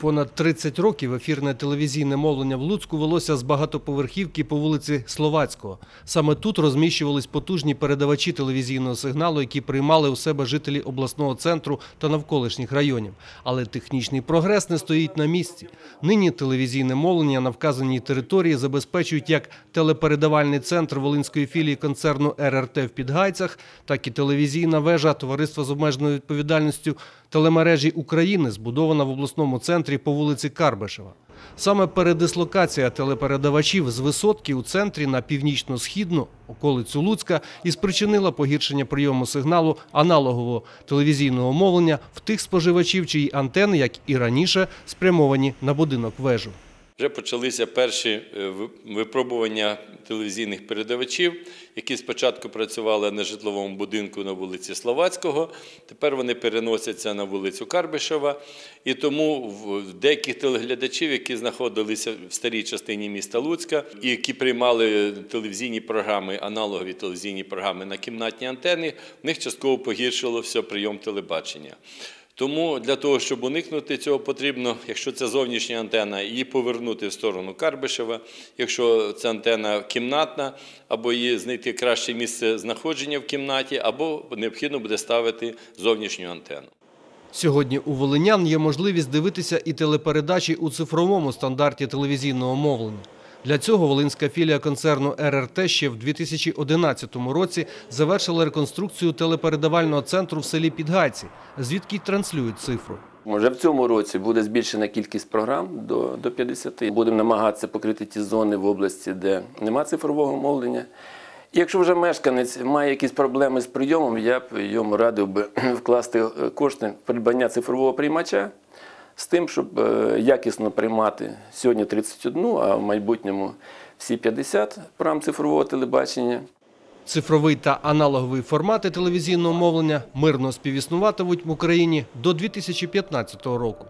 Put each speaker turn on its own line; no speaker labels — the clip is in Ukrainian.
Понад 30 років ефірне телевізійне мовлення в Луцьку велося з багатоповерхівки по вулиці Словацького. Саме тут розміщувались потужні передавачі телевізійного сигналу, які приймали у себе жителі обласного центру та навколишніх районів. Але технічний прогрес не стоїть на місці. Нині телевізійне мовлення на вказаній території забезпечують як телепередавальний центр Волинської філії концерну РРТ в Підгайцях, так і телевізійна вежа Товариства з обмеженою відповідальністю телемережі України, збудована в обласному центрі по вулиці Карбишева. Саме передислокація телепередавачів з висотки у центрі на північно-східну околицю Луцька і спричинила погіршення прийому сигналу аналогового телевізійного мовлення в тих споживачів, чиї антени, як і раніше, спрямовані на будинок вежу.
Вже почалися перші е, випробування телевізійних передавачів, які спочатку працювали на житловому будинку на вулиці Словацького, тепер вони переносяться на вулицю Карбишева. І тому в деяких телеглядачів, які знаходилися в старій частині міста Луцька, і які приймали телевізійні програми, аналогові телевізійні програми на кімнатні антени, в них частково погіршило все прийом телебачення. Тому для того, щоб уникнути цього, потрібно, якщо це зовнішня антена, її повернути в сторону Карбишева. Якщо це антена кімнатна, або її знайти краще місце знаходження в кімнаті, або необхідно буде ставити зовнішню антенну.
Сьогодні у волинян є можливість дивитися і телепередачі у цифровому стандарті телевізійного мовлення. Для цього волинська філія концерну РРТ ще в 2011 році завершила реконструкцію телепередавального центру в селі Підгайці, звідки транслюють цифру.
Може, в цьому році буде збільшена кількість програм до, до 50. Будемо намагатися покрити ті зони в області, де нема цифрового мовлення. Якщо вже мешканець має якісь проблеми з прийомом, я б йому радив би вкласти е, кошти придбання цифрового приймача з тим, щоб е, якісно приймати сьогодні 31, а в майбутньому всі 50 програм цифрового телебачення.
Цифровий та аналоговий формати телевізійного мовлення мирно співіснуватимуть в Україні до 2015 року.